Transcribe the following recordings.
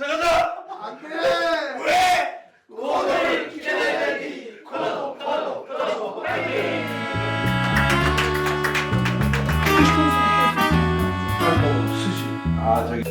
자 가자. 안 돼. 왜? 오늘 기대되니 구독 구독 구독 아뭐 스시. 아 저기.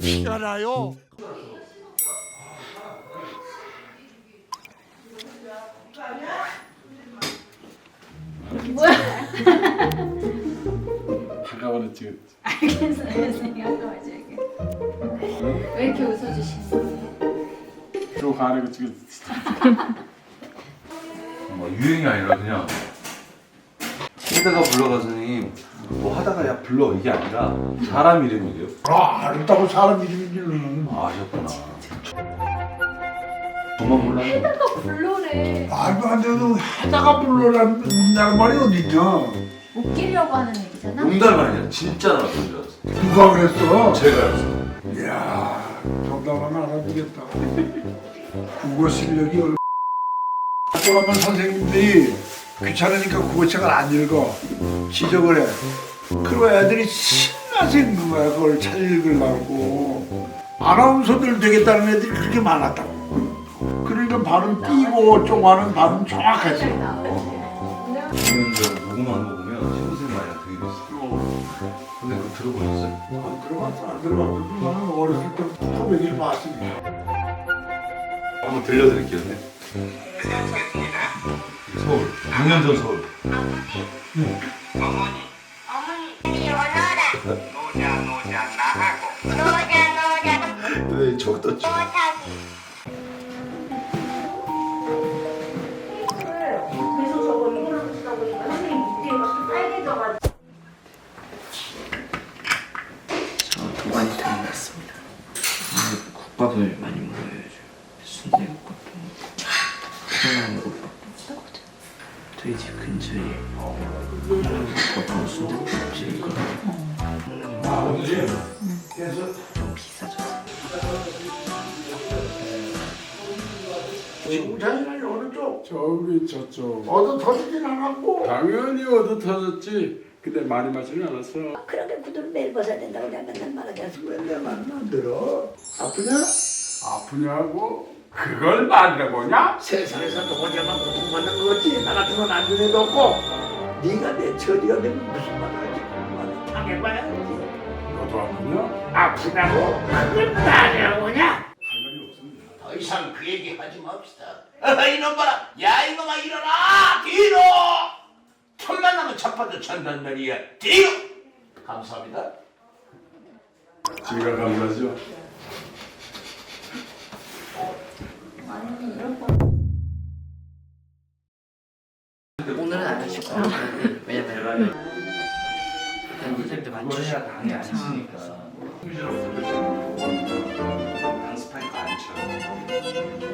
피가 나요. 잠깐만에 찍었지. 알겠어요, 생각하지. 왜 이렇게 웃어주시는 저거 찍었지. 뭐 유행이 아니라 그냥 치다가 불러가더니 뭐 하다가 야 불러 이게 아니라 사람 이름이래요. 아 아름다운 사람 이름인 줄은 아, 아셨구나. 저만 몰라요. 불로래 말도 안 되는 하다가 불러라는 우리나라 말이 어딨냐 웃기려고 하는 얘기잖아. 농담이 아니라 진짜 나쁜 줄 알았어. 누가 그랬어? 제가 알았어. 이야 정답하면 알아주겠다. 국어 실력이 얼 학교 가면 선생님들이 귀찮으니까 국어책을 안 읽어. 지적을 해. 그리고 애들이 신나서 읽는 거야. 그걸 잘 읽으려고. 아나운서들 되겠다는 애들이 그렇게 많았다고. 그러니까 발음 띄고 쪼가는 발음 정확하지. 보면 저 녹음한 거보 들어보셨어요? 안 들어봤어 안 들어봤어 그거는 어렸을 때부터 하백일 봤으니까 한번 들려드릴게요. 네. 서울, 6년 전 서울. 왜 저거 떴죠? 국밥도 먹거든. 저희 집 근처에 콩나물 국밥하고 순대국밥집이 있거든요. 콩나물 국밥이 좀 비싸졌어요. 지구자리는 어느 쪽? 저기 저쪽. 얻어 터지진 않았고 당연히 얻어 터졌지. 근데 많이 마지는 않았어. 그렇게 구두를 매일 벗어야 된다고 내가 맨날 말하잖아 왜내 말은 안 들어? 아프냐? 아프냐고? 그걸 말해 보냐? 세상에서 누구냐만 고통받는 거지 나 같은 건 애도 없고 네가 내 처리가 되면 무슨 말을 하지 그만 당해봐야지 너도 아프냐? 아프냐고? 그걸 말해보냐? 할 말이 없습니다. 더 이상 그 얘기 하지 맙시다. 이놈 봐라. 야 이놈아 일어나. 뒤로. 털만 나면 자빠져 잔단 말이야. 뒤로. 감사합니다. 제가 감사죠. 오늘은 안 하실 거예요. 왜냐면 선생님들 만주시고 상황이라서 강스파이크 안 쳐. 인슐린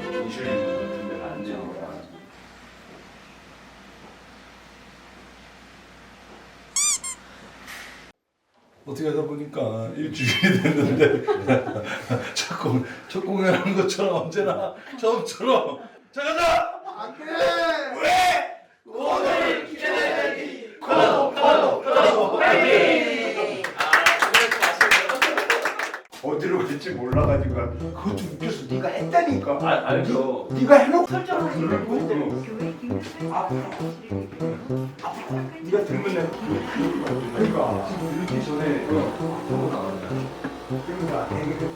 어떻게 하다 보니까 일주일이 됐는데 첫, 공, 첫 공연하는 것처럼 언제나 처음처럼 자 가자! 안 돼! 왜? 오늘 기대되니 구독 구독 구독 어디로 갈지 몰라가지고 그거 좀 웃겨서 네가 했다니까 아, 알죠. 네가 해놓고 설정하시는 그걸 분들 뭐교 이렇게 전에 보고 나왔냐? 그러니까 들기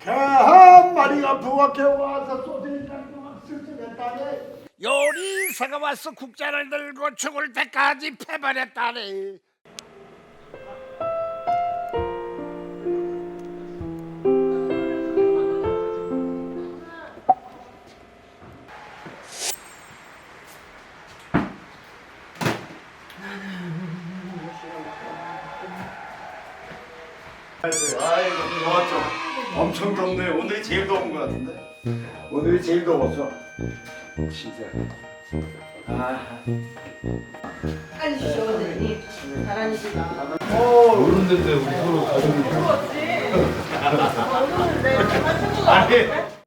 개 한 마리가 부엌에 와서 소리 난 동안 슬슬 했다네. 요리사가 와서 국자를 들고 죽을 때까지 패버렸다네. 아이고 좋았죠. 엄청 덥네. 오늘이 제일 더운 것 같은데. 오늘이 제일 더웠어. 진짜. 아. 모르는데 우리 서로 가족이 아니